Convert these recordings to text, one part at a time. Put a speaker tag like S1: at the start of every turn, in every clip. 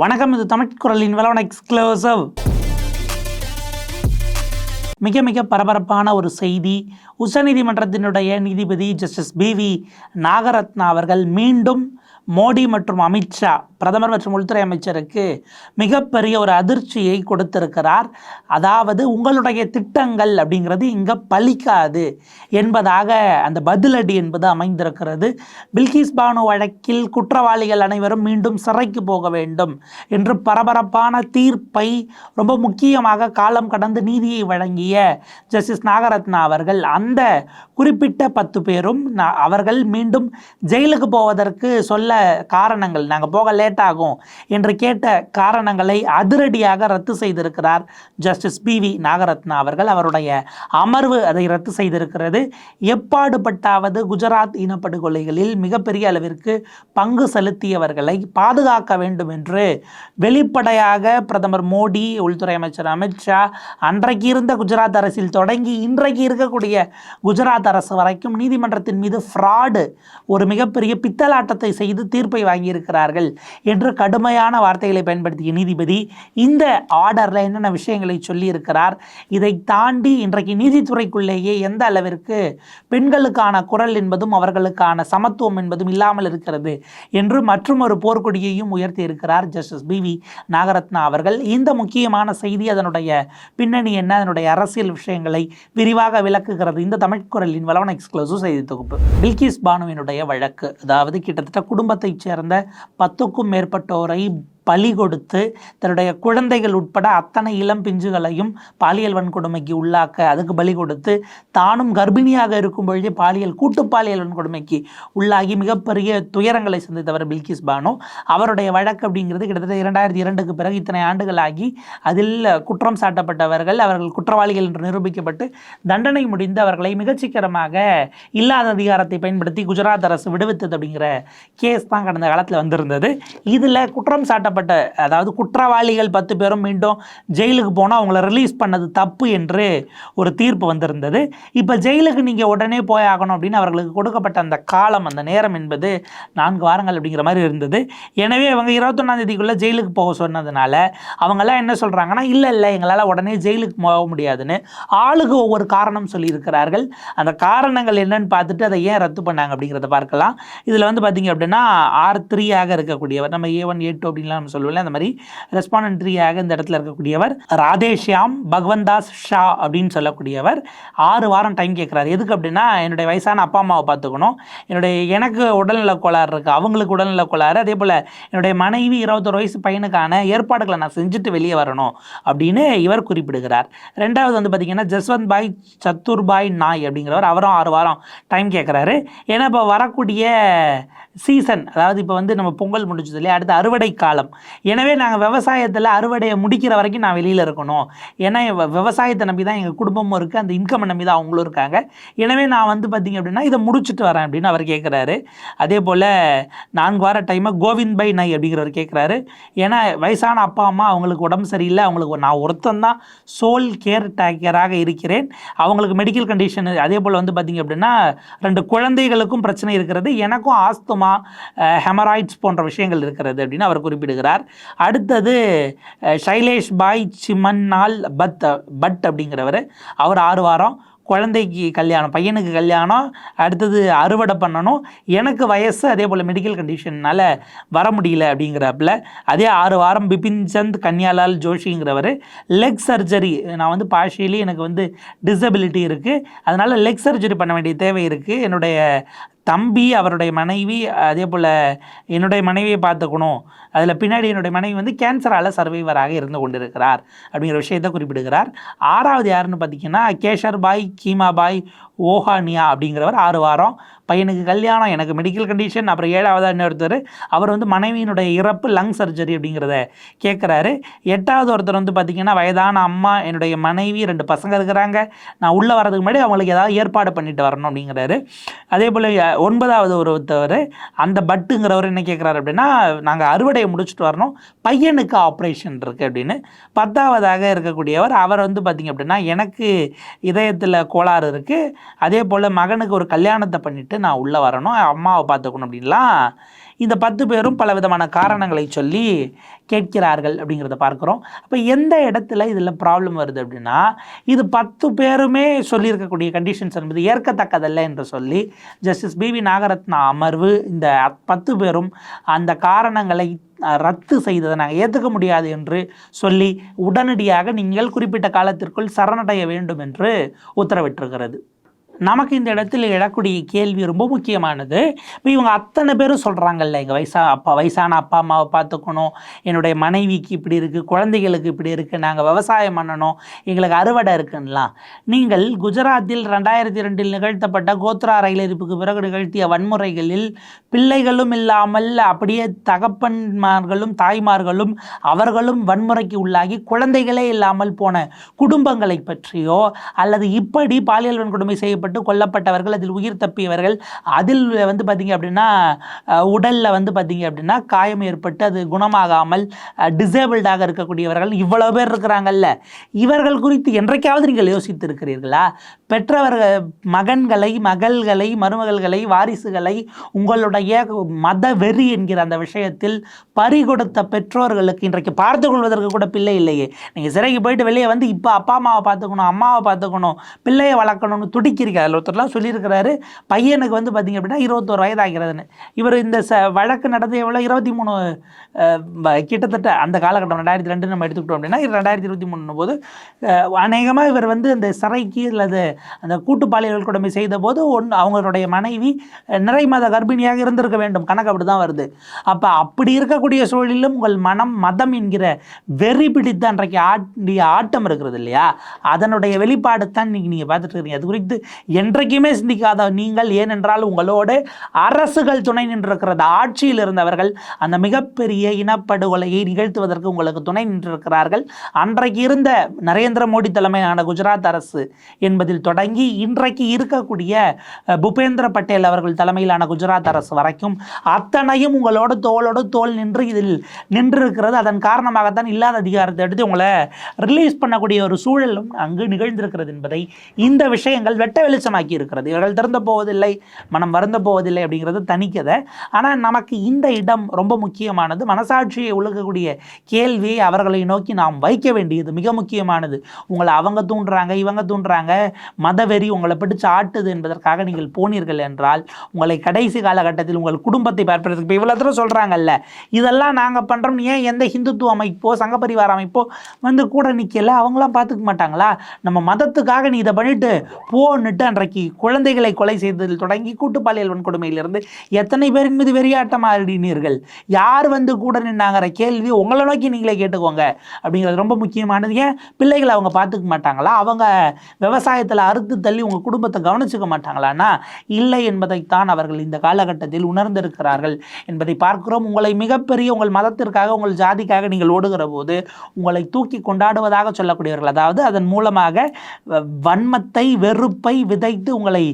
S1: வணக்கம் இது தமிழ் குரலின் வளவன எக்ஸ்க்ளூசிவ் மிக மிக பரபரப்பான ஒரு செய்தி. உச்சநீதிமன்றத்தினுடைய நீதிபதி ஜஸ்டிஸ் பிவி நாகரத்னா அவர்கள் மீண்டும் மோடி மற்றும் அமித்ஷா பிரதமர் மற்றும் உள்துறை அமைச்சருக்கு மிகப்பெரிய ஒரு அதிர்ச்சியை கொடுத்திருக்கிறார். அதாவது உங்களுடைய திட்டங்கள் அப்படிங்கிறது இங்கே பலிக்காது என்பதாக அந்த பதிலடி என்பது அமைந்திருக்கிறது. பில்கிஸ் பானு வழக்கில் குற்றவாளிகள் அனைவரும் மீண்டும் சிறைக்கு போக வேண்டும் என்று பரபரப்பான தீர்ப்பை ரொம்ப முக்கியமாக காலம் கடந்து நீதியை வழங்கிய ஜஸ்டிஸ் நாகரத்னா அவர்கள் அந்த குறிப்பிட்ட பத்து பேரும் அவர்கள் மீண்டும் ஜெயிலுக்கு போவதற்கு சொல்ல காரணங்கள். நாங்கள் போக லேட் ஆகும் என்று கேட்ட காரணங்களை அதிரடியாக ரத்து செய்திருக்கிறார் ஜஸ்டிஸ் பி வி நாகரத்னா அவர்கள். அவருடைய அமர்வு அதை ரத்து செய்திருக்கிறது. எப்பாடுபட்டாவது குஜராத் இனப்படுகொலைகளில் மிகப்பெரிய அளவிற்கு பங்கு செலுத்தியவர்களை பாதுகாக்க வேண்டும் என்று வெளிப்படையாக பிரதமர் மோடி உள்துறை அமைச்சர் அமித்ஷா அன்றைக்கு இருந்த குஜராத் அரசில் தொடங்கி இன்றைக்கு இருக்கக்கூடிய குஜராத் அரசு வரைக்கும் நீதிமன்றத்தின் மீது ஃப்ராடு ஒரு மிகப்பெரிய பித்தலாட்டத்தை செய்து தீர்ப்பை வாங்கியிருக்கிறார்கள். என்று கடுமையான வார்த்தைகளை பயன்படுத்திய நீதிபதி இந்த ஆர்டரில் என்னென்ன விஷயங்களை சொல்லியிருக்கிறார் இதை தாண்டி இன்றைக்கு நீதித்துறைக்குள்ளேயே எந்த அளவிற்கு பெண்களுக்கான குரல் என்பதும் அவர்களுக்கான சமத்துவம் என்பதும் இல்லாமல் இருக்கிறது என்று மற்றும் ஒரு போர்க்கொடியையும் உயர்த்தி இருக்கிறார் ஜஸ்டிஸ் பி வி நாகரத்னா அவர்கள். இந்த முக்கியமான செய்தி அதனுடைய பின்னணி என்ன? அதனுடைய அரசியல் விஷயங்களை விரிவாக விளக்குகிறது இந்த தமிழ் குரலின் வளவன எக்ஸ்க்ளூசிவ் செய்தி தொகுப்பு. பில்கிஸ் பானுவினுடைய வழக்கு அதாவது கிட்டத்தட்ட குடும்பத்தைச் சேர்ந்த பத்துக்கும் மேற்பட்டோரை பலி கொடுத்து தன்னுடைய குழந்தைகள் உட்பட அத்தனை இளம் பிஞ்சுகளையும் பாலியல் வன்கொடுமைக்கு உள்ளாக்க அதுக்கு பலி கொடுத்து தானும் கர்ப்பிணியாக இருக்கும் பொழுது பாலியல் கூட்டு பாலியல் வன்கொடுமைக்கு உள்ளாகி மிகப்பெரிய துயரங்களை சந்தித்தவர் பில்கிஸ் பானு. அவருடைய வழக்கு அப்படிங்கிறது கிட்டத்தட்ட இரண்டாயிரத்தி இரண்டுக்கு பிறகு இத்தனை ஆண்டுகளாகி அதில் குற்றம் சாட்டப்பட்டவர்கள் அவர்கள் குற்றவாளிகள் என்று நிரூபிக்கப்பட்டு தண்டனை முடிந்து அவர்களை மிகச்சிக்கரமாக இல்லாத அதிகாரத்தை பயன்படுத்தி குஜராத் அரசு விடுவித்தது அப்படிங்கிற கேஸ் தான் கடந்த காலத்தில் வந்திருந்தது. இதில் குற்றம் சாட்டப்பட்ட அதாவது குற்றவாளிகள் பத்து பேரும் மீண்டும் ஜெயிலுக்கு போனால் அவங்கள ரிலீஸ் பண்ணது தப்பு என்று ஒரு தீர்ப்பு வந்திருந்தது. இப்போ ஜெயிலுக்கு நீங்கள் உடனே போய் ஆகணும் அப்படின்னு அவர்களுக்கு கொடுக்கப்பட்ட அந்த காலம் அந்த நேரம் என்பது நான்கு வாரங்கள் அப்படிங்கிற மாதிரி இருந்தது. எனவே அவங்க இருபத்தொன்னாம் தேதிக்குள்ளே ஜெயிலுக்கு போக சொன்னதுனால அவங்கெல்லாம் என்ன சொல்கிறாங்கன்னா இல்லை இல்லை எங்களால் உடனே ஜெயிலுக்கு போக முடியாதுன்னு ஆளுக்கு ஒவ்வொரு காரணம் சொல்லியிருக்கிறார்கள். அந்த காரணங்கள் என்னன்னு பார்த்துட்டு அதை ஏன் ரத்து பண்ணாங்க அப்படிங்கிறத பார்க்கலாம். இதில் வந்து பார்த்தீங்க அப்படின்னா ஆர் த்ரீயாக இருக்கக்கூடியவர் நம்ம ஏ ஒன் ஏ டூ அப்படின்லாம் நம்ம சொல்லுவோம்ல அந்த மாதிரி ரெஸ்பாண்டன்ட் இந்த இடத்துல இருக்கக்கூடியவர் ராதேஷ்யாம் பகவந்தாஸ் ஷா அப்படின்னு சொல்லக்கூடியவர் ஆறு வாரம் டைம் கேட்குறாரு எதுக்கு அப்படின்னா என்னுடைய வயசான அப்பா அம்மாவை பார்த்துக்கணும். என்னுடைய எனக்கு உடல்நல கோளாறு இருக்குது அவங்களுக்கு உடல்நல கோளாறு. அதே போல் என்னுடைய மனைவி இருபத்தொரு வயசு பையனுக்கான ஏற்பாடுகளை நான் செஞ்சுட்டு வெளியே வரணும் அப்படின்னு இவர் குறிப்பிடுகிறார். ரெண்டாவது வந்து பார்த்திங்கன்னா ஜஸ்வந்த் பாய் சத்துர்பாய் நாய் அப்படிங்கிறவர் அவரும் ஆறு வாரம் டைம் கேட்குறாரு ஏன்னா இப்போ வரக்கூடிய சீசன் அதாவது இப்போ வந்து நம்ம பொங்கல் முடிச்சது இல்லையா அடுத்து அறுவடை காலம். எனவே நாங்கள் விவசாயத்தில் அறுவடையை முடிக்கிற வரைக்கும் நான் வெளியில் இருக்கணும். ஏன்னா விவசாயத்தை நம்பி தான் எங்கள் குடும்பமும் இருக்குது அந்த இன்கம்மை நம்பி தான் அவங்களும் இருக்காங்க. எனவே நான் வந்து பார்த்திங்க அப்படின்னா இதை முடிச்சுட்டு வரேன் அப்படின்னு அவர் கேட்குறாரு அதே போல் நான்கு வார டைமை கோவிந்த் பை நை அப்படிங்கிறவர் கேட்குறாரு ஏன்னா வயசான அப்பா அம்மா அவங்களுக்கு உடம்பு சரியில்லை. அவங்களுக்கு நான் ஒருத்தன் தான் சோல் கேர் டேக்கராக இருக்கிறேன். அவங்களுக்கு மெடிக்கல் கண்டிஷன் அதே போல் வந்து பார்த்திங்க அப்படின்னா ரெண்டு குழந்தைகளுக்கும் பிரச்சனை இருக்கிறது. எனக்கும் ஆஸ்துமா ஹெமராய்ட்ஸ் போன்ற விஷயங்கள் இருக்கிறது அப்படின்னு அவர் குறிப்பிடுகிறார். அடுத்தது சைலேஷ் பாய் சிமன்னால் பத் பட் அப்படிங்கிறவர். அவர் ஆறு வாரம். குழந்தைக்கு கல்யாணம் பையனுக்கு கல்யாணம். அடுத்தது அறுவடை பண்ணணும். எனக்கு வயசு அதே போல் மெடிக்கல் கண்டிஷன்னால் வர முடியல அப்படிங்கிறப்பில். அதே ஆறு வாரம் பிபின் சந்த் கன்யாலால் ஜோஷிங்கிறவர். லெக் சர்ஜரி நான் வந்து பார்ஷியலி எனக்கு வந்து டிசபிலிட்டி இருக்குது அதனால் லெக் சர்ஜரி பண்ண வேண்டிய தேவை இருக்குது என்னுடைய தம்பி அவருடைய மனைவி அதே போல் என்னுடைய மனைவியை பார்த்துக்கணும். அதில் பின்னாடி என்னுடைய மனைவி வந்து கேன்சரால் சர்வைவராக இருந்து கொண்டிருக்கிறார் அப்படிங்கிற விஷயத்தை குறிப்பிடுகிறார். ஆறாவது யாருன்னு பார்த்தீங்கன்னா கேஷர் பாய் கீமா பாய் ஓஹானியா அப்படிங்கிறவர் ஆறு வாரம் பையனுக்கு கல்யாணம் எனக்கு மெடிக்கல் கண்டிஷன் அப்புறம் ஏழாவது இன்னொருத்தர் அவர் வந்து மனைவியினுடைய இறப்பு லங் சர்ஜரி அப்படிங்கிறத கேட்குறாரு எட்டாவது ஒருத்தர் வந்து பார்த்திங்கன்னா வயதான அம்மா என்னுடைய மனைவி ரெண்டு பசங்க இருக்கிறாங்க. நான் உள்ளே வரதுக்கு முன்னாடி அவங்களுக்கு ஏதாவது ஏற்பாடு பண்ணிட்டு வரணும் அப்படிங்கிறாரு. அதே போல் ஒன்பதாவது ஒருத்தவர் அந்த பட்டுங்கிறவர் என்ன கேட்குறாரு அப்படின்னா நாங்கள் அறுவடையை முடிச்சுட்டு வரணும். பையனுக்கு ஆப்ரேஷன் இருக்குது அப்படின்னு. பத்தாவதாக இருக்கக்கூடியவர் அவர் வந்து பார்த்திங்க அப்படின்னா எனக்கு இதயத்தில் கோளாறு இருக்குது அதே போல் மகனுக்கு ஒரு கல்யாணத்தை பண்ணிவிட்டு நான் உள்ளே வரணும் அம்மாவை பார்த்துக்கணும் அப்படின்லாம் இந்த பத்து பேரும் பல விதமான காரணங்களை சொல்லி கேட்கிறார்கள் அப்படிங்கிறத பார்க்குறோம். அப்போ எந்த இடத்துல இதில் ப்ராப்ளம் வருது அப்படின்னா இது பத்து பேருமே சொல்லியிருக்கக்கூடிய கண்டிஷன்ஸ் என்பது ஏற்கத்தக்கதல்ல என்று சொல்லி ஜஸ்டிஸ் பிவி நாகரத்னா அமர்வு இந்த பத்து பேரும் அந்த காரணங்களை ரத்து செய்ததை நாங்கள் ஏற்றுக்க முடியாது என்று சொல்லி உடனடியாக நீங்கள் குறிப்பிட்ட காலத்திற்குள் சரணடைய வேண்டும் என்று உத்தரவிட்டிருக்கிறது. நமக்கு இந்த இடத்துல எழக்கூடிய கேள்வி ரொம்ப முக்கியமானது. இப்போ இவங்க அத்தனை பேரும் சொல்கிறாங்கல்ல எங்கள் வயசா அப்பா வயசான அப்பா அம்மாவை பார்த்துக்கணும். என்னுடைய மனைவிக்கு இப்படி இருக்குது குழந்தைகளுக்கு இப்படி இருக்குது நாங்கள் விவசாயம் பண்ணணும் எங்களுக்கு அறுவடை இருக்குன்னலாம். நீங்கள் குஜராத்தில் ரெண்டாயிரத்தி ரெண்டில் நிகழ்த்தப்பட்ட கோத்ரா ரயில் எரிப்புக்கு பிறகு நிகழ்த்திய வன்முறைகளில் பிள்ளைகளும் இல்லாமல் அப்படியே தகப்பன்மார்களும் தாய்மார்களும் அவர்களும் வன்முறைக்கு உள்ளாகி குழந்தைகளே இல்லாமல் போன குடும்பங்களை பற்றியோ அல்லது இப்படி பாலியல் வன்கொடுமை செய்யப்பட்ட கொல்லப்பட்டவர்கள் அதில் உயிர் தப்பியவர்கள் அதில் வந்து பார்த்திங்க அப்படின்னா அஹ், உடல்ல வந்து பார்த்திங்க அப்படின்னா காயம் ஏற்பட்டு அது குணமாகாமல் டிசேபிள்டாக இருக்கக்கூடியவர்கள் இவ்வளவு பேர் இருக்கிறாங்கல்ல. இவர்கள் குறித்து என்றைக்காவது நீங்கள் யோசித்து இருக்கிறீர்களா பெற்றவர்கள் மகன்களை மகள்களை மருமகள்களை வாரிசுகளை உங்களுடைய மத வெறி என்கிற அந்த விஷயத்தில் பறிகொடுத்த பெற்றோர்களுக்கு இன்றைக்கு பார்த்து கொள்வதற்கு கூட பிள்ளை இல்லையே. நீங்கள் சிறைக்கு போயிட்டு வெளியே வந்து இப்போ அப்பா அம்மாவை பார்த்துக்கணும் அம்மாவை பார்த்துக்கணும் பிள்ளையை வளர்க்கணும்னு துடிக்கிறீங்க. அதில் ஒருத்தர்லாம் சொல்லியிருக்கிறாரு பையனுக்கு வந்து பார்த்திங்க அப்படின்னா இருபத்தோரு வயதாகிறதுன்னு. இவர் இந்த ச வழக்கு நடந்த எவ்வளோ இருபத்தி மூணு கிட்டத்தட்ட அந்த காலகட்டம் ரெண்டாயிரத்தி ரெண்டு நம்ம எடுத்துக்கிட்டோம் அப்படின்னா இது ரெண்டாயிரத்தி இருபத்தி மூணு போது அநேகமாக இவர் வந்து இந்த சிறைக்கு அல்லது அந்த கூட்டு பாலியல் கொடுமை செய்த போது ஒன் அவங்களுடைய மனைவி நிறை மாத கர்ப்பிணியாக இருந்திருக்க வேண்டும். கணக்கு அப்படி தான் வருது. அப்போ அப்படி இருக்கக்கூடிய சூழலிலும் உங்கள் மனம் மதம் என்கிற வெறி பிடித்த அன்றைக்கு ஆட்டிய ஆட்டம் இருக்கிறது இல்லையா? அதனுடைய வெளிப்பாடு தான் இன்றைக்கி நீங்கள் பார்த்துட்டு இருக்கீங்க. அது குறித்து என்றைக்குமே சிந்திக்காத நீங்கள் ஏனென்றால் உங்களோடு அரசுகள் துணை நின்றிருக்கிறது. ஆட்சியில் இருந்தவர்கள் அந்த மிகப்பெரிய இனப்படுகொலையை நிகழ்த்துவதற்கு உங்களுக்கு துணை நின்றிருக்கிறார்கள். அன்றைக்கு இருந்த நரேந்திர மோடி தலைமையிலான குஜராத் அரசு என்பதில் தொடங்கி இன்றைக்கு இருக்கக்கூடிய புபேந்திர பூபேந்திர பட்டேல் அவர்கள் தலைமையிலான குஜராத் அரசு வரைக்கும் அத்தனையும் உங்களோட தோளோடு தோல் நின்று இதில் நின்றிருக்கிறது. அதன் காரணமாகத்தான் இல்லாத அதிகாரத்தை எடுத்து உங்களை ரிலீஸ் பண்ணக்கூடிய ஒரு சூழலும் அங்கு நிகழ்ந்திருக்கிறது என்பதை இந்த விஷயங்கள் வெட்ட வெளிச்சமாக்கி இருக்கிறது. இவர்கள் திறந்த போவதில்லை மனம் வருந்த போவதில்லை அப்படிங்கிறது தனிக்கதை. ஆனால் நமக்கு இந்த இடம் ரொம்ப முக்கியமானது. மனசாட்சியை உழுகக்கூடிய கேள்வியை அவர்களை நோக்கி நாம் வைக்க வேண்டியது மிக முக்கியமானது. உங்களை அவங்க தூண்டுறாங்க இவங்க தூண்டுறாங்க மதவெறி உங்களை பிடிச்சு ஆட்டுது என்பதற்காக நீங்கள் போனீர்கள் என்றால் உங்களை கடைசி காலகட்டத்தில் உங்கள் குடும்பத்தை பார்ப்பதற்கு இப்போ இவ்வளோ தூரம் சொல்கிறாங்கல்ல இதெல்லாம் நாங்கள் பண்ணுறோம் ஏன் எந்த ஹிந்துத்துவ அமைப்போ சங்கப்பரிவார அமைப்போ வந்து கூட நிற்கல அவங்களாம் பார்த்துக்க மாட்டாங்களா? நம்ம மதத்துக்காக நீ இதை பண்ணிட்டு போன்னுட்டு அன்றைக்கு குழந்தைகளை கொலை செய்ததில் தொடங்கி கூட்டு பாலியல் வன்கொடுமையிலிருந்து எத்தனை பேரின் மீது வெறியாட்டம் ஆடினீர்கள் யார் வந்து கூட நின்னாங்கிற கேள்வி உங்களை நோக்கி நீங்களே கேட்டுக்கோங்க. அப்படிங்கிறது ரொம்ப முக்கியமானது. ஏன்? பிள்ளைகளை அவங்க பார்த்துக்க மாட்டாங்களா? அவங்க விவசாயத்தில் அறுத்து தள்ளி உங்கள் குடும்பத்தை கவனிச்சுக்க மாட்டாங்களான்னா இல்லை என்பதைத்தான் அவர்கள் இந்த காலகட்டத்தில் உணர்ந்திருக்கிறார்கள். என்பதை பார்க்கிறோம். உங்களை மிகப்பெரிய உங்கள் மதத்திற்காக உங்கள் ஜாதிக்காக நீங்கள் ஓடுகிற போது உங்களை தூக்கி கொண்டாடுவதாக சொல்லக்கூடியவர்கள் அதாவது அதன் மூலமாக வ- வன்மத்தை வெறுப்பை விதைத்து உங்களை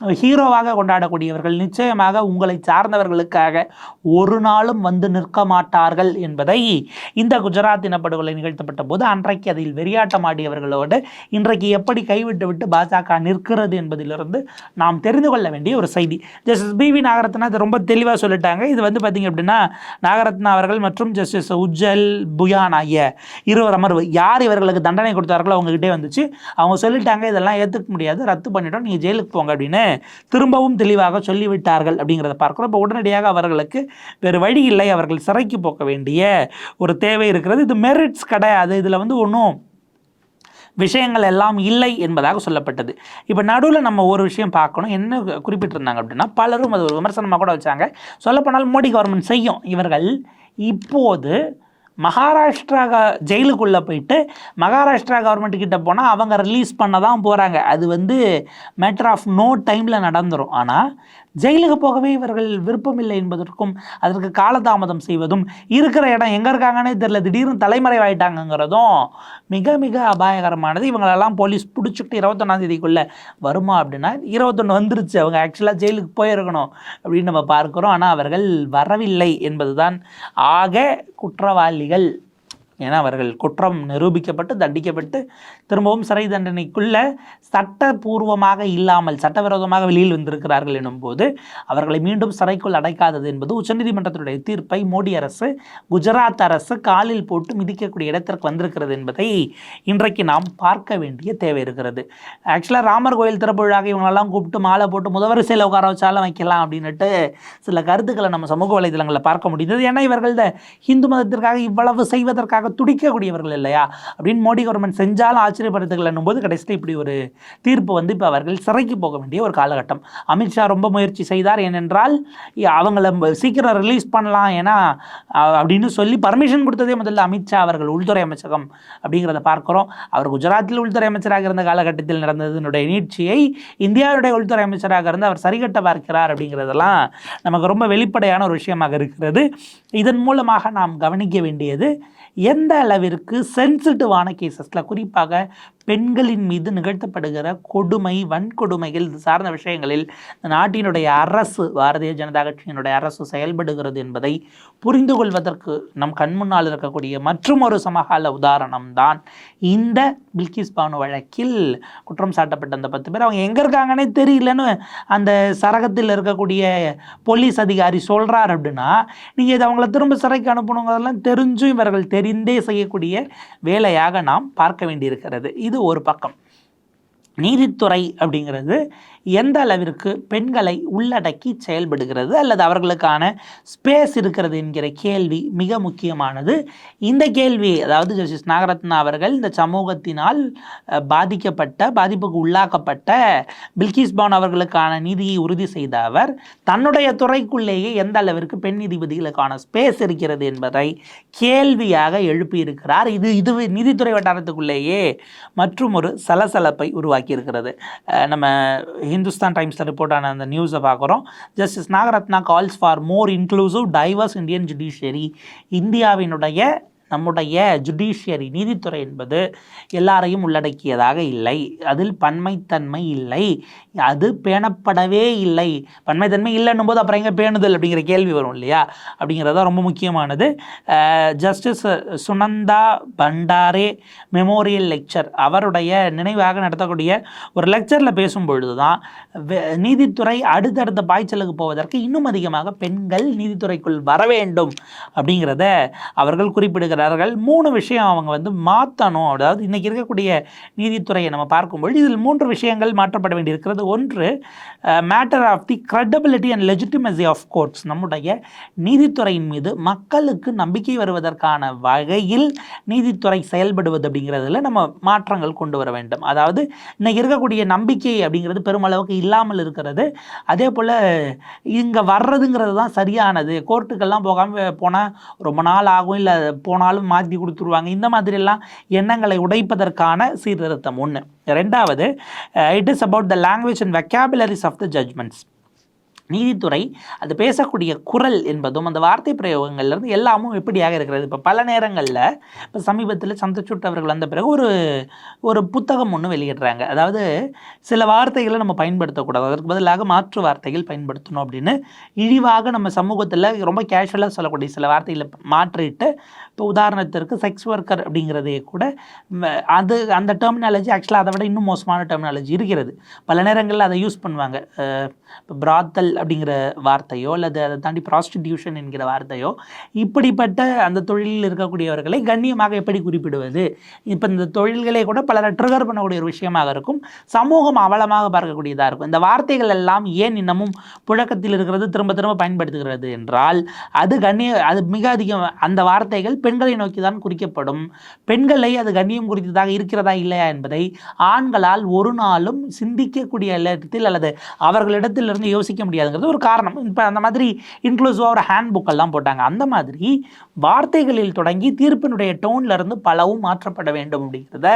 S1: ஹீரோவாக கொண்டாடக்கூடியவர்கள் நிச்சயமாக உங்களை சார்ந்தவர்களுக்காக ஒரு நாளும் வந்து நிற்க மாட்டார்கள் என்பதை இந்த குஜராத் இனப்படுகொலை நிகழ்த்தப்பட்ட போது அன்றைக்கு அதில் வெறியாட்டமாடியவர்களோடு இன்றைக்கு எப்படி கைவிட்டு விட்டு பாஜக நிற்கிறது என்பதிலிருந்து நாம் தெரிந்து கொள்ள வேண்டிய ஒரு செய்தி. ஜஸ்டிஸ் பிவி நாகரத்னா இது ரொம்ப தெளிவாக சொல்லிட்டாங்க. இது வந்து பார்த்திங்க அப்படின்னா நாகரத்னா அவர்கள் மற்றும் ஜஸ்டிஸ் உஜ்ஜல் புயான் ஆகிய இருவர் அமர்வு. யார் இவர்களுக்கு தண்டனை கொடுத்தார்களோ அவங்ககிட்டே வந்துச்சு. அவங்க சொல்லிட்டாங்க இதெல்லாம் ஏற்றுக்க முடியாது ரத்து பண்ணிட்டோம் நீங்கள் ஜெயிலுக்கு போங்க அப்படின்னு திரும்பவும் தெளிவாக சொல்லிவிட்டார்கள் அப்படிங்கிறத பார்க்குறோம். இப்போ உடனடியாக அவர்களுக்கு வேறு வழி இல்லை. அவர்கள் சிறைக்கு போக வேண்டிய ஒரு தேவை இருக்கிறது. இது மெரிட்ஸ் கிடையாது இதில் வந்து ஒன்றும் விஷயங்கள் எல்லாம் இல்லை என்பதாக சொல்லப்பட்டது. இப்போ நடுவில் நம்ம ஒரு விஷயம் பார்க்கணும். என்ன குறிப்பிட்டிருந்தாங்க அப்படின்னா பலரும் அது ஒரு விமர்சனமாக கூட வச்சாங்க. சொல்லப்போனால் மோடி கவர்மெண்ட் செய்யும். இவர்கள் இப்போது மகாராஷ்டிரா க- ஜெயிலுக்குள்ளே போயிட்டு மகாராஷ்டிரா கவர்மெண்ட் கிட்ட போனால் அவங்க ரிலீஸ் பண்ண தான் போகிறாங்க அது வந்து மேட்டர் ஆஃப் நோ டைமில் நடந்துடும் ஆனால் ஜெயிலுக்கு போகவே இவர்கள் விருப்பமில்லை என்பதற்கும் அதற்கு காலதாமதம் செய்வதும் இருக்கிற இடம் எங்கே இருக்காங்கன்னே தெரியல. திடீர்னு தலைமறைவாயிட்டாங்கங்கிறதும் மிக மிக அபாயகரமானது. இவங்களெல்லாம் போலீஸ் பிடிச்சிக்கிட்டு இருபத்தொன்னாம் தேதிக்குள்ளே வருமா அப்படின்னா இருபத்தொன்று வந்துருச்சு. அவங்க ஆக்சுவலாக ஜெயிலுக்கு போயிருக்கணும் அப்படின்னு நம்ம பார்க்குறோம். ஆனால் அவர்கள் வரவில்லை என்பதுதான் ஆக குற்றவாளிகள். ஏன்னா அவர்கள் குற்றம் நிரூபிக்கப்பட்டு தண்டிக்கப்பட்டு திரும்பவும் சிறை தண்டனைக்குள்ள சட்டபூர்வமாக இல்லாமல் சட்டவிரோதமாக வெளியில் வந்திருக்கிறார்கள் எனும்போது அவர்களை மீண்டும் சிறைக்குள் அடைக்காதது என்பது உச்சநீதிமன்றத்தினுடைய தீர்ப்பை மோடி அரசு குஜராத் அரசு காலில் போட்டு மிதிக்கக்கூடிய இடத்திற்கு வந்திருக்கிறது என்பதை இன்றைக்கு நாம் பார்க்க வேண்டிய தேவை இருக்கிறது. ஆக்சுவலாக ராமர் கோயில் திறப்புழாக இவங்களெல்லாம் கூப்பிட்டு மாலை போட்டு முதவரிசையில் உட்கார வச்சாலும் வைக்கலாம் அப்படின்னுட்டு சில கருத்துக்களை நம்ம சமூக வலைதளங்களில் பார்க்க முடிந்தது. ஏன்னா இவர்கள் இந்த இந்து மதத்திற்காக இவ்வளவு செய்வதற்காக துடிக்கக்கூடியவர்கள் இல்லையா? அப்படின்னு மோடி கவர்மெண்ட் செஞ்சாலும் ஆச்சரியப்படுத்துகள் போது கடைசியில் இப்படி ஒரு தீர்ப்பு வந்து இப்போ அவர்கள் சிறைக்கு போக வேண்டிய ஒரு காலகட்டம். அமித்ஷா ரொம்ப முயற்சி செய்தார் ஏனென்றால் அவங்கள சீக்கிரம் ரிலீஸ் பண்ணலாம் ஏன்னா அப்படின்னு சொல்லி பர்மிஷன் கொடுத்ததே முதல்ல அமித்ஷா அவர்கள் உள்துறை அமைச்சகம் அப்படிங்கிறத பார்க்குறோம். அவர் குஜராத்தில் உள்துறை அமைச்சராக இருந்த காலகட்டத்தில் நடந்ததனுடைய நீட்சியை இந்தியாவுடைய உள்துறை அமைச்சராக இருந்து அவர் சரிகட்ட பார்க்கிறார் அப்படிங்கிறதெல்லாம் நமக்கு ரொம்ப வெளிப்படையான ஒரு விஷயமாக இருக்கிறது. இதன் மூலமாக நாம் கவனிக்க வேண்டியது எந்த அளவிற்கு சென்சிட்டிவான கேசஸில் குறிப்பாக பெண்களின் மீது நிகழ்த்தப்படுகிற கொடுமை வன்கொடுமைகள் இது சார்ந்த விஷயங்களில் இந்த நாட்டினுடைய அரசு பாரதிய ஜனதா கட்சியினுடைய அரசு செயல்படுகிறது என்பதை புரிந்து கொள்வதற்கு நம் கண்முன்னால் இருக்கக்கூடிய மற்றும் ஒரு சமகால உதாரணம் தான் இந்த பில்கிஸ் பானு வழக்கில் குற்றம் சாட்டப்பட்ட அந்த பத்து பேர். அவங்க எங்கே இருக்காங்கன்னே தெரியலன்னு அந்த சரகத்தில் இருக்கக்கூடிய போலீஸ் அதிகாரி சொல்கிறார் அப்படின்னா நீங்கள் இதை அவங்கள திரும்ப சிறைக்கு அனுப்பணுங்கிறதெல்லாம் தெரிஞ்சும் இவர்கள் தெரிந்தே செய்யக்கூடிய வேலையாக நாம் பார்க்க வேண்டியிருக்கிறது. இது ஒரு பக்கம். நீதித்துறை அப்படிங்கிறது எந்த அளவிற்கு பெண்களை உள்ளடக்கி செயல்படுகிறது அல்லது அவர்களுக்கான ஸ்பேஸ் இருக்கிறது என்கிற கேள்வி மிக முக்கியமானது. இந்த கேள்வி அதாவது ஜஸ்டிஸ் நாகரத்னா அவர்கள் இந்த சமூகத்தினால் பாதிக்கப்பட்ட பாதிப்புக்கு உள்ளாக்கப்பட்ட பில்கிஸ் பவன் அவர்களுக்கான நீதியை உறுதி செய்த அவர் தன்னுடைய துறைக்குள்ளேயே எந்த அளவிற்கு பெண் நீதிபதிகளுக்கான ஸ்பேஸ் இருக்கிறது என்பதை கேள்வியாக எழுப்பியிருக்கிறார். இது இது நீதித்துறை வட்டாரத்துக்குள்ளேயே மற்றும் ஒரு சலசலப்பை உருவாக்கி இருக்கிறது. நம்ம ஹிந்துஸ்தான் டைம்ஸில் ரிப்போர்ட் ஆன அந்த நியூஸை பார்க்குறோம். Justice Nagarathna calls for more inclusive diverse Indian judiciary இந்தியாவினுடைய நம்முடைய ஜுடிஷியரி நீதித்துறை என்பது எல்லாரையும் உள்ளடக்கியதாக இல்லை. அதில் பன்மைத்தன்மை இல்லை. அது பேணப்படவே இல்லை. பன்மைத்தன்மை இல்லைன்னும் போது அப்புறம் எங்கே பேணுதல் அப்படிங்கிற கேள்வி வரும் இல்லையா? அப்படிங்கிறது தான் ரொம்ப முக்கியமானது. Justice Sunanda Bhandare memorial lecture அவருடைய நினைவாக நடத்தக்கூடிய ஒரு லெக்சரில் பேசும்பொழுது தான் வெ- நீதித்துறை அடுத்தடுத்த பாய்ச்சலுக்கு போவதற்கு இன்னும் அதிகமாக பெண்கள் நீதித்துறைக்குள் வர வேண்டும் அப்படிங்கிறத அவர்கள் குறிப்பிடுகிறார்கள் மூணு விஷயம் அவங்க வந்து மாற்றணும் அதாவது இன்றைக்கி இருக்கக்கூடிய நீதித்துறையை நம்ம பார்க்கும்பொழுது இதில் மூன்று விஷயங்கள் மாற்றப்பட வேண்டியிருக்கிறது. ஒன்று matter of the credibility and legitimacy of courts நம்முடைய நீதித்துறையின் மீது மக்களுக்கு நம்பிக்கை வருவதற்கான வகையில் நீதித்துறை செயல்படுவது அப்படிங்கிறதுல நம்ம மாற்றங்கள் கொண்டு வர வேண்டும். அதாவது இன்றைக்கி இருக்கக்கூடிய நம்பிக்கை அப்படிங்கிறது பெருமளவுக்கு இல்லாமல் இருக்கிறது. அதே போல் இங்கே வர்றதுங்கிறது தான் சரியானது. கோர்ட்டுக்கெல்லாம் போகாமல் போனால் ரொம்ப நாள் ஆகும். இல்லை போனால் ஆளும் மாற்றி கொடுத்துருவாங்க. இந்த மாதிரியெல்லாம் எண்ணங்களை உடைப்பதற்கான சீர்திருத்தம் ஒன்று ரெண்டாவது it is about the language and vocabularies of the judgements நீதித்துறை அது பேசக்கூடிய குரல் என்பதும் அந்த வார்த்தை பிரயோகங்கள்லேருந்து எல்லாமும் எப்படியாக இருக்கிறது. இப்போ பல நேரங்களில் இப்போ சமீபத்தில் சந்திரசூட் அவர்கள் வந்த பிறகு ஒரு ஒரு புத்தகம் ஒன்று வெளியிடுறாங்க. அதாவது சில வார்த்தைகளை நம்ம பயன்படுத்தக்கூடாது. அதற்கு பதிலாக மாற்று வார்த்தைகள் பயன்படுத்தணும் அப்படின்னு இழிவாக நம்ம சமூகத்தில் ரொம்ப கேஷுவலாக சொல்லக்கூடிய சில வார்த்தைகளை மாற்றிட்டு இப்போ உதாரணத்திற்கு செக்ஸ் ஒர்க்கர் அப்படிங்கிறதே கூட அது அந்த டெர்மினாலஜி ஆக்சுவலாக அதை விட இன்னும் மோசமான டெர்மினாலஜி இருக்கிறது. பல நேரங்களில் அதை யூஸ் பண்ணுவாங்க. இப்போ பிராத்தல் அப்படிங்கிற வார்த்தையோ அல்லது அதை தாண்டி ப்ராஸ்டிடியூஷன் என்கிற வார்த்தையோ இப்படிப்பட்ட அந்த தொழிலில் இருக்கக்கூடியவர்களை கண்ணியமாக எப்படி குறிப்பிடுவது? இப்போ இந்த தொழில்களை கூட பலரை ட்ரிகர் பண்ணக்கூடிய ஒரு விஷயமாக இருக்கும். சமூகம் அவலமாக பார்க்கக்கூடியதாக இருக்கும். இந்த வார்த்தைகள் எல்லாம் ஏன் இன்னமும் புழக்கத்தில் இருக்கிறது திரும்ப திரும்ப பயன்படுத்துகிறது என்றால் அது கண்ணிய அது மிக அதிகம் அந்த வார்த்தைகள் பெண்களை நோக்கி தான் குறிக்கப்படும். பெண்களை அது கண்ணியம் குறித்ததாக இருக்கிறதா இல்லையா என்பதை ஆண்களால் ஒரு நாளும் சிந்திக்கக்கூடிய இடத்தில் அல்லது அவர்களிடத்திலிருந்து யோசிக்க முடியாது. முடியாதுங்கிறது ஒரு காரணம். இப்போ அந்த மாதிரி இன்க்ளூசிவாக ஒரு ஹேண்ட் புக்கெல்லாம் போட்டாங்க. அந்த மாதிரி வார்த்தைகளில் தொடங்கி தீர்ப்பினுடைய டோன்ல இருந்து பலவும் மாற்றப்பட வேண்டும் அப்படிங்கிறத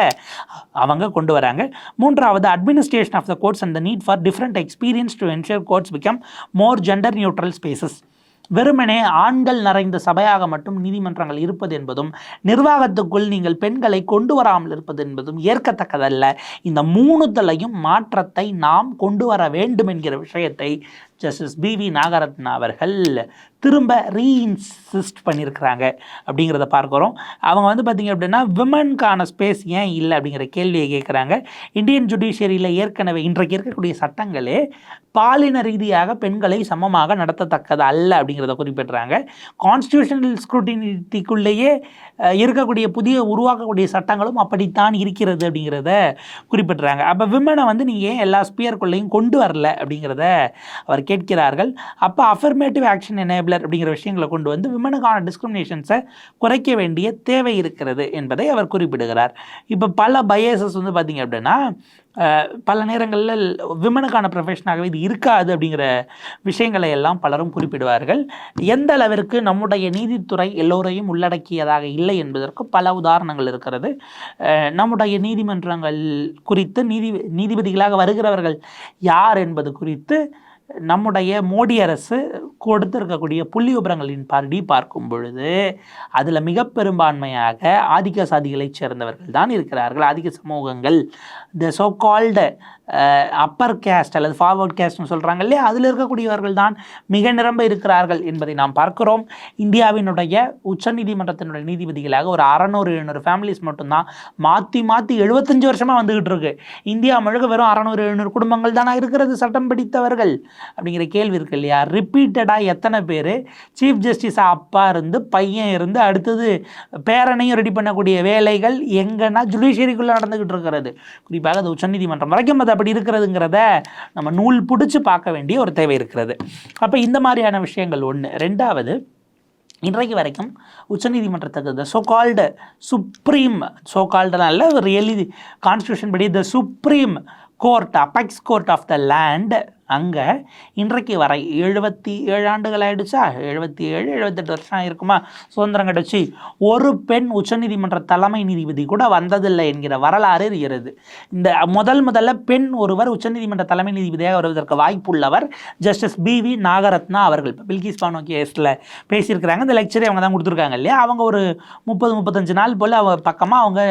S1: அவங்க கொண்டு வராங்க. மூன்றாவது administration of the courts and the need for different experience to ensure courts become more gender neutral spaces வெறுமனே ஆண்கள் நிறைந்த சபையாக மட்டும் நீதிமன்றங்கள் இருப்பது என்பதும் நிர்வாகத்துக்குள் நீங்கள் பெண்களை கொண்டு வராமல் இருப்பது என்பதும் ஏற்கத்தக்கதல்ல. இந்த மூணுதலையும் மாற்றத்தை நாம் கொண்டு வர வேண்டும் என்கிற விஷயத்தை ஜஸ்டிஸ் பி வி நாகரத்னா அவர்கள் திரும்ப ரீஇன்சிஸ்ட் பண்ணியிருக்கிறாங்க அப்படிங்கிறத பார்க்குறோம். அவங்க வந்து பார்த்திங்க அப்படின்னா விமனுக்கான ஸ்பேஸ் ஏன் இல்லை அப்படிங்கிற கேள்வியை கேட்குறாங்க. இந்தியன் ஜுடிஷியரியில் ஏற்கனவே இன்றைக்கு இருக்கக்கூடிய சட்டங்களே பாலின ரீதியாக பெண்களை சமமாக நடத்தத்தக்கது அல்ல அப்படிங்கிறத குறிப்பிட்றாங்க. கான்ஸ்டியூஷனல் ஸ்க்ரூட்டினிட்டிக்குள்ளேயே இருக்கக்கூடிய புதிய உருவாக்கக்கூடிய சட்டங்களும் அப்படித்தான் இருக்கிறது அப்படிங்கிறத குறிப்பிட்றாங்க. அப்போ விமனை வந்து நீங்கள் ஏன் எல்லா ஸ்பியர்க்குள்ளேயும் கொண்டு வரல அப்படிங்கிறத அவர் கேட்கிறார்கள். அப்போ அஃபர்மேட்டிவ் ஆக்ஷன் எனேபிளர் அப்படிங்கிற விஷயங்களை கொண்டு வந்து விமனுக்கான டிஸ்கிரிமினேஷன்ஸை குறைக்க வேண்டிய தேவை இருக்கிறது என்பதை அவர் குறிப்பிடுகிறார். இப்போ பல பயசஸ் வந்து பார்த்திங்க அப்படின்னா பல நேரங்களில் விமனுக்கான ப்ரொஃபஷனாகவே இது இருக்காது அப்படிங்கிற விஷயங்களை எல்லாம் பலரும் குறிப்பிடுவார்கள். எந்த அளவிற்கு நம்முடைய நீதித்துறை எல்லோரையும் உள்ளடக்கியதாக இல்லை என்பதற்கு பல உதாரணங்கள் இருக்கிறது. நம்முடைய நீதிமன்றங்கள் குறித்து நீதி நீதிபதிகளாக வருகிறவர்கள் யார் என்பது குறித்து நம்முடைய மோடி அரசு கொடுத்திருக்கக்கூடிய புள்ளி விபரங்களின் படி பார்க்கும் பொழுது அதில் மிக பெரும்பான்மையாக ஆதிக்க சாதிகளைச் சேர்ந்தவர்கள் தான் இருக்கிறார்கள். ஆதிக்க சமூகங்கள் the so called upper caste அல்லது ஃபார்வர்ட் கேஸ்ட்னு சொல்கிறாங்க இல்லையா? அதில் இருக்கக்கூடியவர்கள் தான் மிக நிரம்ப இருக்கிறார்கள் என்பதை நாம் பார்க்கிறோம். இந்தியாவினுடைய உச்சநீதிமன்றத்தினுடைய நீதிபதிகளாக ஒரு அறநூறு எழுநூறு ஃபேமிலிஸ் மட்டும்தான் மாற்றி மாற்றி எழுபத்தஞ்சு வருஷமாக வந்துக்கிட்டு இருக்கு. இந்தியா முழுக்க வெறும் அறநூறு எழுநூறு குடும்பங்கள் தானே இருக்கிறது சட்டம் படித்தவர்கள்? அப்படிங்கிற கேள்வி இருக்கு இல்லையா? ரிப்பீட்டடாக எத்தனை பேர்? சீஃப் ஜஸ்டிஸாக அப்பா இருந்து பையன் இருந்து அடுத்தது பேரனையும் ரெடி பண்ணக்கூடிய வேலைகள் எங்கன்னா ஜுடிஷியரிக்குள்ளே நடந்துக்கிட்டு இருக்கிறது. குறிப்பாக அது உச்சநீதிமன்றம் வரைக்கும் அது அப்படி இருக்கிறதுங்கிறத நம்ம நூல் பிடிச்சி பார்க்க வேண்டிய ஒரு தேவை இருக்கிறது. அப்போ இந்த மாதிரியான விஷயங்கள் ஒன்று ரெண்டாவது இன்றைக்கு வரைக்கும் உச்சநீதிமன்றத்துக்கு the so called supreme so கால்டுனால really constitution படி the supreme court apex court of the land அங்கே இன்றைக்கு வரை எழுபத்தி ஏழு ஆண்டுகள் ஆயிடுச்சா? எழுபத்தி ஏழு எழுபத்தெட்டு வருஷம் ஆயிருக்குமா? சுதந்திரம் கிடச்சி ஒரு பெண் உச்சநீதிமன்ற தலைமை நீதிபதி கூட வந்ததில்லை என்கிற வரலாறு இருக்கிறது. இந்த முதல் முதல்ல பெண் ஒருவர் உச்சநீதிமன்ற தலைமை நீதிபதியாக வருவதற்கு வாய்ப்புள்ளவர் ஜஸ்டிஸ் பி வி நாகரத்னா அவர்கள். இப்போ பில்கிஸ் பானோ கேஸில் பேசியிருக்கிறாங்க. இந்த லெக்சரே அவங்க தான் கொடுத்துருக்காங்க இல்லையா? அவங்க ஒரு முப்பது முப்பத்தஞ்சு நாள் போல் அவங்க பக்கமாக அவங்க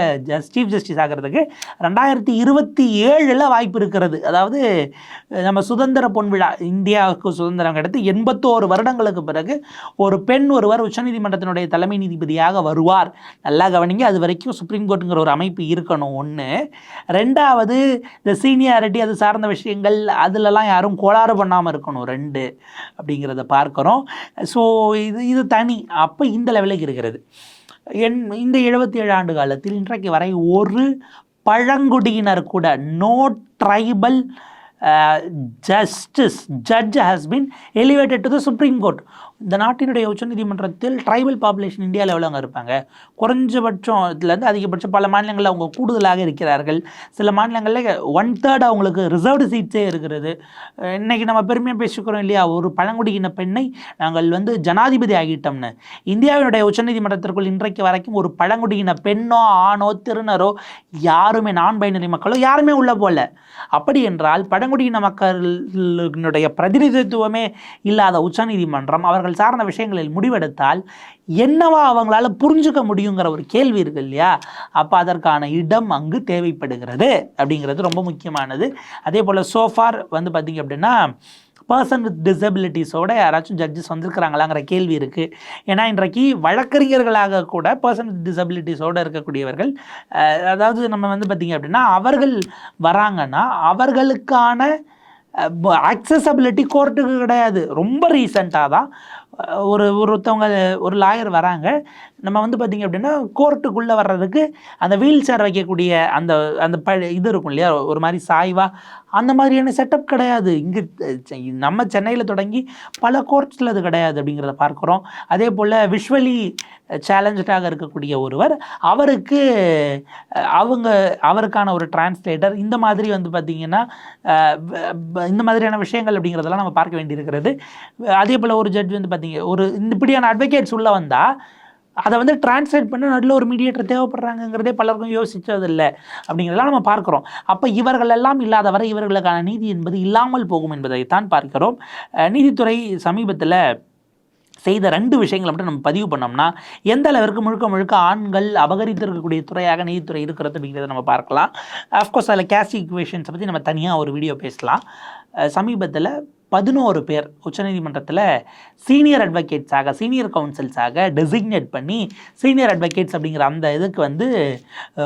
S1: சீஃப் ஜஸ்டிஸ் ஆகிறதுக்கு ரெண்டாயிரத்தி இருபத்தி ஏழில் வாய்ப்பு இருக்கிறது. அதாவது நம்ம சுத சுதந்திர பொன்விழா இந்தியாவுக்கு சுதந்திரம் கிடைத்து எண்பத்தோரு வருடங்களுக்கு பிறகு ஒரு பெண் ஒருவர் உச்சநீதிமன்றத்தினுடைய தலைமை நீதிபதியாக வருவார். நல்லா கவனிங்க அது வரைக்கும் சுப்ரீம் கோர்ட்டுங்கிற ஒரு அமைப்பு இருக்கணும் ஒன்று ரெண்டாவது இந்த சீனியாரிட்டி அது சார்ந்த விஷயங்கள் அதிலலாம் யாரும் கோளாறு பண்ணாமல் இருக்கணும் ரெண்டு அப்படிங்கிறத பார்க்குறோம். ஸோ இது இது தனி. அப்போ இந்த லெவலுக்கு இருக்கிறது. என் இந்த எழுபத்தி ஏழு ஆண்டு காலத்தில் இன்றைக்கு வரை ஒரு பழங்குடியினர் கூட no tribal Uh, justice judge has been elevated to the Supreme Court. இந்த நாட்டினுடைய உச்சநீதிமன்றத்தில் ட்ரைபல் பாப்புலேஷன் இந்தியாவில் எவ்வளோங்க இருப்பாங்க? குறைஞ்சபட்சம் இதுலேருந்து அதிகபட்சம் பல மாநிலங்களில் அவங்க கூடுதலாக இருக்கிறார்கள். சில மாநிலங்களில் ஒன் தேர்ட் அவங்களுக்கு ரிசர்வ்டு சீட்ஸே இருக்கிறது. இன்றைக்கி நம்ம பெருமையாக பேசிக்கிறோம் இல்லையா? ஒரு பழங்குடியின பெண்ணை நாங்கள் வந்து ஜனாதிபதி ஆகிட்டோம்னு. இந்தியாவினுடைய உச்சநீதிமன்றத்திற்குள் இன்றைக்கு வரைக்கும் ஒரு பழங்குடியின பெண்ணோ ஆணோ திருநரோ யாருமே நான் பைனரி மக்களோ யாருமே உள்ள போல. அப்படி என்றால் பழங்குடியின மக்களினுடைய பிரதிநிதித்துவமே இல்லாத உச்சநீதிமன்றம் அவர்கள் அவர்கள் சார்ந்த விஷயங்களில் முடிவெடுத்தால் என்னவா அவங்களால புரிஞ்சுக்க முடியுங்கிற ஒரு கேள்வி இருக்கு இல்லையா? அப்போ அதற்கான இடம் அங்கு தேவைப்படுகிறது அப்படிங்கிறது ரொம்ப முக்கியமானது. அதே போல் சோஃபார் வந்து பார்த்திங்க அப்படின்னா பர்சன் வித் டிசபிலிட்டிஸோட யாராச்சும் ஜட்ஜஸ் வந்திருக்கிறாங்களாங்கிற கேள்வி இருக்குது ஏன்னா இன்றைக்கு வழக்கறிஞர்களாக கூட பர்சன் வித் டிசபிலிட்டிஸோடு இருக்கக்கூடியவர்கள் அதாவது நம்ம வந்து பார்த்திங்க அப்படின்னா அவர்கள் வராங்கன்னா அவர்களுக்கான அக்சசபிலிட்டி கோர்ட்டுக்கு கிடையாது. ரொம்ப ரீசண்டாக தான் ஒரு ஒருத்தவங்க ஒரு லாயர் வராங்க. நம்ம வந்து பார்த்திங்க அப்படின்னா கோர்ட்டுக்குள்ளே வர்றதுக்கு அந்த வீல் சேர் வைக்கக்கூடிய அந்த அந்த ப இது இருக்கும் இல்லையா? ஒரு மாதிரி சாய்வாக அந்த மாதிரியான செட்டப் கிடையாது. இங்கே நம்ம சென்னையில் தொடங்கி பல கோர்ட்ஸில் அது கிடையாது அப்படிங்கிறத பார்க்குறோம். அதே போல் விஷுவலி சேலஞ்சடாக இருக்கக்கூடிய ஒருவர் அவருக்கு அவங்க அவருக்கான ஒரு டிரான்ஸ்லேட்டர் இந்த மாதிரி வந்து பார்த்திங்கன்னா இந்த மாதிரியான விஷயங்கள் அப்படிங்கிறதெல்லாம் நம்ம பார்க்க வேண்டியிருக்கிறது. அதே போல் ஒரு ஜட்ஜ் வந்து நீங்கள் ஒரு இப்படியான அட்வொகேட்ஸ் உள்ளே வந்தால் அதை வந்து டிரான்ஸ்லேட் பண்ண நல்ல ஒரு மீடியேட்டர் தேவைப்படுறாங்கிறதே பலருக்கும் யோசித்ததில்லை அப்படிங்கிறதெல்லாம் நம்ம பார்க்குறோம். அப்போ இவர்கள் எல்லாம் இல்லாத வரை இவர்களுக்கான நீதி என்பது இல்லாமல் போகும் என்பதைத்தான் பார்க்கிறோம். நீதித்துறை சமீபத்தில் செய்த ரெண்டு விஷயங்களை மட்டும் நம்ம பதிவு பண்ணோம்னா எந்த அளவிற்கு முழுக்க முழுக்க ஆண்கள் அபகரித்திருக்கக்கூடிய துறையாக நீதித்துறை இருக்கிறது அப்படிங்கிறத நம்ம பார்க்கலாம். அஃப்கோர்ஸ் அதில் கேஸ்ட் ஈக்குவேஷன்ஸை பற்றி நம்ம தனியாக ஒரு வீடியோ பேசலாம். சமீபத்தில் பதினோரு பேர் உச்சநீதிமன்றத்தில் சீனியர் அட்வொகேட்ஸாக சீனியர் கவுன்சில்ஸாக டெசிக்னேட் பண்ணி சீனியர் அட்வொகேட்ஸ் அப்படிங்கிற அந்த இதுக்கு வந்து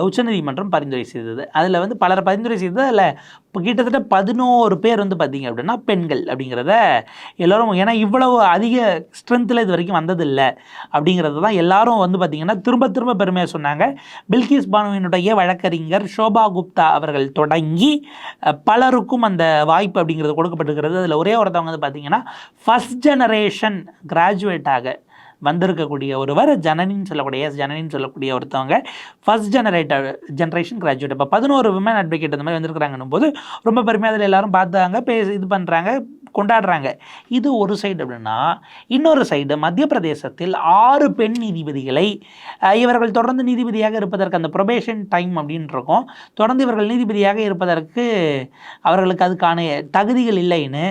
S1: உச்சநீதிமன்றம் பரிந்துரை செய்தது. அதில் வந்து பலர் பரிந்துரை செய்தது அதில் இப்போ கிட்டத்தட்ட பதினோரு பேர் வந்து பார்த்தீங்க அப்படின்னா பெண்கள் அப்படிங்கிறத எல்லோரும் ஏன்னா இவ்வளவு அதிக ஸ்ட்ரென்த்தில் இது வரைக்கும் வந்ததில்லை அப்படிங்கிறது தான் எல்லாரும் வந்து பார்த்திங்கன்னா திரும்ப திரும்ப பெருமையாக சொன்னாங்க. பில்கிஸ் பானுவினுடைய வழக்கறிஞர் ஷோபா குப்தா அவர்கள் தொடங்கி பலருக்கும் அந்த வாய்ப்பு அப்படிங்கிறது கொடுக்கப்பட்டிருக்கிறது. அதில் ஒரே ஒருத்தவங்க வந்து பார்த்திங்கன்னா ஃபஸ்ட் ஜெனரேஷன் கிராஜுவேட்டாக வந்திருக்கக்கூடிய ஒருவர் ஜனனின்னு சொல்லக்கூடிய எஸ் ஜனனின்னு சொல்லக்கூடிய ஒருத்தவங்க ஃபர்ஸ்ட் ஜெனரேட்டர் ஜென்ரேஷன் கிராஜுவேட் இப்போ பதினோரு விமன் அட்வொகேட் இந்த மாதிரி வந்திருக்கிறாங்கன்னும் போது ரொம்ப பெருமையாக அதில் எல்லாரும் பார்த்தாங்க பேசி இது பண்ணுறாங்க கொண்டாடுறாங்க. இது ஒரு சைடு அப்படின்னா இன்னொரு சைடு மத்திய பிரதேசத்தில் ஆறு பெண் நீதிபதிகளை இவர்கள் தொடர்ந்து நீதிபதியாக இருப்பதற்கு அந்த ப்ரொபேஷன் டைம் அப்படின்னு இருக்கும். தொடர்ந்து இவர்கள் நீதிபதியாக இருப்பதற்கு அவர்களுக்கு அதுக்கான தகுதிகள் இல்லைன்னு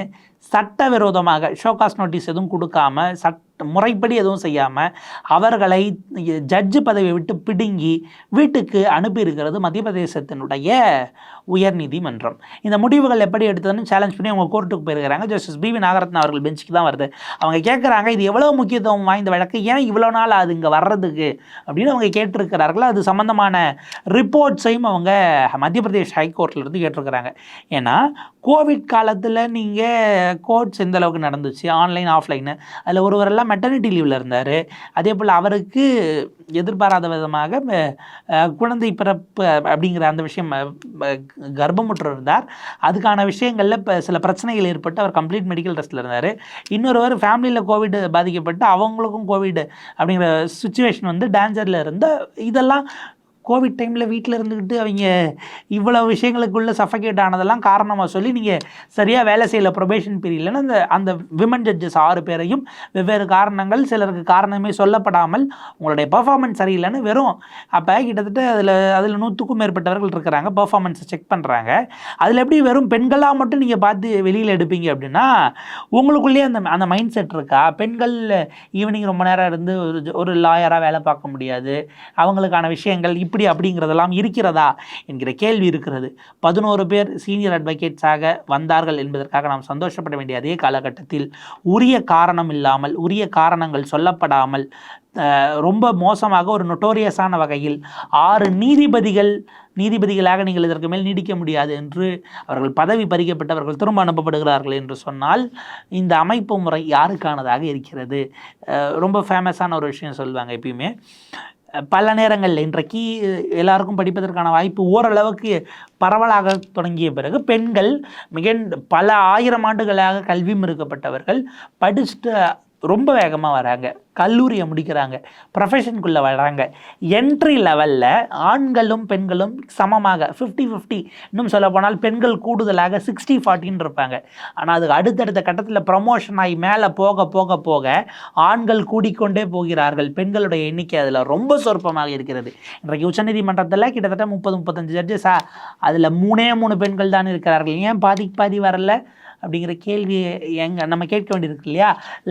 S1: சட்டவிரோதமாக ஷோகாஸ் நோட்டீஸ் எதுவும் கொடுக்காம சட்ட முறைப்படி எதுவும் செய்யாமல் அவர்களை ஜட்ஜு பதவியை விட்டு பிடுங்கி வீட்டுக்கு அனுப்பியிருக்கிறது மத்திய பிரதேசத்தினுடைய உயர்நீதிமன்றம் இந்த முடிவுகள் எப்படி எடுத்ததுன்னு சேலஞ்ச் பண்ணி அவங்க கோர்ட்டுக்கு போயிருக்கிறாங்க. ஜஸ்டிஸ் பிவி நாகரத்ன அவர்கள் பெஞ்சுக்கு தான் வருது. அவங்க கேட்குறாங்க இது எவ்வளோ முக்கியத்துவம் வாய்ந்த வழக்கு? ஏன் இவ்வளோ நாள் அது இங்கே வர்றதுக்கு? அப்படின்னு அவங்க கேட்டிருக்கிறார்கள். அது சம்மந்தமான ரிப்போர்ட்ஸையும் அவங்க மத்திய பிரதேஷ் ஹைகோர்ட்லேருந்து கேட்டிருக்கிறாங்க. ஏன்னா கோவிட் காலத்தில் நீங்கள் கோர்ட்ஸ் எந்த அளவுக்கு நடந்துச்சு? ஆன்லைன் ஆஃப்லைனு அதில் ஒருவரெல்லாம் மெட்டர்னிட்டி லீவில் இருந்தார். அதே போல் அவருக்கு எதிர்பாராத விதமாக குழந்தை பிறப்பு அப்படிங்கிற அந்த விஷயம் கர்ப்பமுற்று இருந்தார். அதுக்கான விஷயங்களில் இப்போ சில பிரச்சனைகள் ஏற்பட்டு அவர் கம்ப்ளீட் மெடிக்கல் ரெஸ்ட்டில் இருந்தார். இன்னொருவர் ஃபேமிலியில் கோவிட் பாதிக்கப்பட்டு அவங்களுக்கும் கோவிட் அப்படிங்கிற சுச்சுவேஷன் வந்து டேஞ்சரில் இருந்த இதெல்லாம் கோவிட் டைமில் வீட்டில் இருந்துக்கிட்டு அவங்க இவ்வளோ விஷயங்களுக்குள்ளே சஃபகேட் ஆனதெல்லாம் காரணமாக சொல்லி நீங்கள் சரியாக வேலை செய்யல ப்ரொபேஷன் பீரியட்லன்னு அந்த அந்த விமன் ஜட்ஜஸ் ஆறு பேரையும் வெவ்வேறு காரணங்கள் சிலருக்கு காரணமே சொல்லப்படாமல் உங்களுடைய பெர்ஃபார்மன்ஸ் சரியில்லைன்னு வெறும் அப்போ கிட்டத்தட்ட அதில் அதில் நூற்றுக்கும் மேற்பட்டவர்கள் இருக்கிறாங்க பெர்ஃபார்மன்ஸை செக் பண்ணுறாங்க அதில் எப்படி வெறும் பெண்களாக மட்டும் நீங்கள் பார்த்து வெளியில் எடுப்பீங்க அப்படின்னா உங்களுக்குள்ளேயே அந்த அந்த மைண்ட் செட் இருக்கா? பெண்கள் ஈவினிங் ரொம்ப நேரம் இருந்து ஒரு ஒரு லாயராக வேலை பார்க்க முடியாது. அவங்களுக்கான விஷயங்கள் இப்படி அப்படிங்கிறதெல்லாம் இருக்கிறதா என்கிற கேள்வி இருக்கிறது. பதினோரு பேர் சீனியர் அட்வொகேட்ஸாக வந்தார்கள் என்பதற்காக நாம் சந்தோஷப்பட வேண்டிய அதே காலகட்டத்தில் உரிய காரணம் இல்லாமல் உரிய காரணங்கள் சொல்லப்படாமல் ரொம்ப மோசமாக ஒரு நொட்டோரியஸான வகையில் ஆறு நீதிபதிகள் நீதிபதிகளாக நீங்கள் இதற்கு மேல் நீடிக்க முடியாது என்று அவர்கள் பதவி பறிக்கப்பட்டவர்கள் திரும்ப அனுப்பப்படுகிறார்கள் என்று சொன்னால் இந்த அமைப்பு முறை யாருக்கானதாக இருக்கிறது? ரொம்ப ஃபேமஸான ஒரு விஷயம் சொல்லுவாங்க எப்பயுமே. பல நேரங்களில் இன்றைக்கு எல்லாருக்கும் படிப்பதற்கான வாய்ப்பு ஓரளவுக்கு பரவலாக தொடங்கிய பிறகு பெண்கள் மிக பல ஆயிரம் ஆண்டுகளாக கல்வி மறுக்கப்பட்டவர்கள் படிச்சுட்டு ரொம்ப வேகமாக வராங்க. கல்லூரியை முடிக்கிறாங்க. ப்ரொஃபஷனுக்குள்ளே வராங்க. என்ட்ரி லெவலில் ஆண்களும் பெண்களும் சமமாக ஃபிஃப்டி ஃபிஃப்டி இன்னும் சொல்ல போனால் பெண்கள் கூடுதலாக சிக்ஸ்டி ஃபார்ட்டின்னு இருப்பாங்க. ஆனால் அதுக்கு அடுத்தடுத்த கட்டத்தில் ப்ரமோஷன் ஆகி மேலே போக போக போக ஆண்கள் கூடிக்கொண்டே போகிறார்கள். பெண்களுடைய எண்ணிக்கை அதில் ரொம்ப சொற்பமாக இருக்கிறது. இன்றைக்கு உச்சநீதிமன்றத்தில் கிட்டத்தட்ட முப்பது முப்பத்தஞ்சு ஜட்ஜஸா அதில் மூணே மூணு பெண்கள் தான் இருக்கிறார்கள். ஏன் பாதிக்கு பாதி வரல? அப்படிங்கிற கேள்வி எங்க நம்ம கேட்க வேண்டியிருக்கு இல்லையா?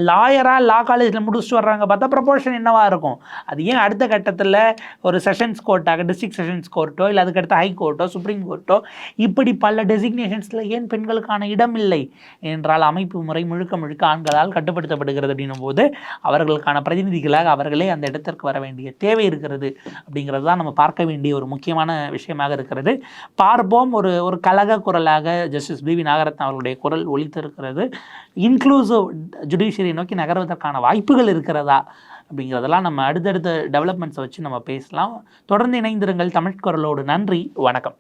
S1: லாயராக லா காலேஜில் முடிச்சுட்டு வர்றாங்க பார்த்தா ப்ரொபோஷன் என்னவாக இருக்கும்? அது ஏன் அடுத்த கட்டத்தில் ஒரு செஷன்ஸ் கோர்ட்டாக டிஸ்ட்ரிக்ட் செஷன்ஸ் கோர்ட்டோ இல்லை அதுக்கடுத்து ஹை கோர்ட்டோ சுப்ரீம் கோர்ட்டோ இப்படி பல டெசிக்னேஷன்ஸில் ஏன் பெண்களுக்கான இடம் இல்லை? என்றால் அமைப்பு முறை முழுக்க முழுக்க ஆண்களால் கட்டுப்படுத்தப்படுகிறது அப்படின்னும் போது அவர்களுக்கான பிரதிநிதிகளாக அவர்களே அந்த இடத்திற்கு வர வேண்டிய தேவை இருக்கிறது அப்படிங்கிறது தான் நம்ம பார்க்க வேண்டிய ஒரு முக்கியமான விஷயமாக இருக்கிறது. பார்ப்போம் ஒரு ஒரு கலக குரலாக ஜஸ்டிஸ் பிவி நாகரத்ன அவர்களுடைய குரல் ஒலித்திருக்கிறது இன்க்ளூசிவ் ஜுடிஷியரி நோக்கி நகர்வதற்கான வாய்ப்புகள் இருக்கிறதா? அப்படிங்கிறதெல்லாம் நம்ம அடுத்தடுத்த டெவலப்மெண்ட்ஸை வச்சு நம்ம பேசலாம். தொடர்ந்து இணைந்திருங்கள் தமிழ் குரலோடு. நன்றி. வணக்கம்.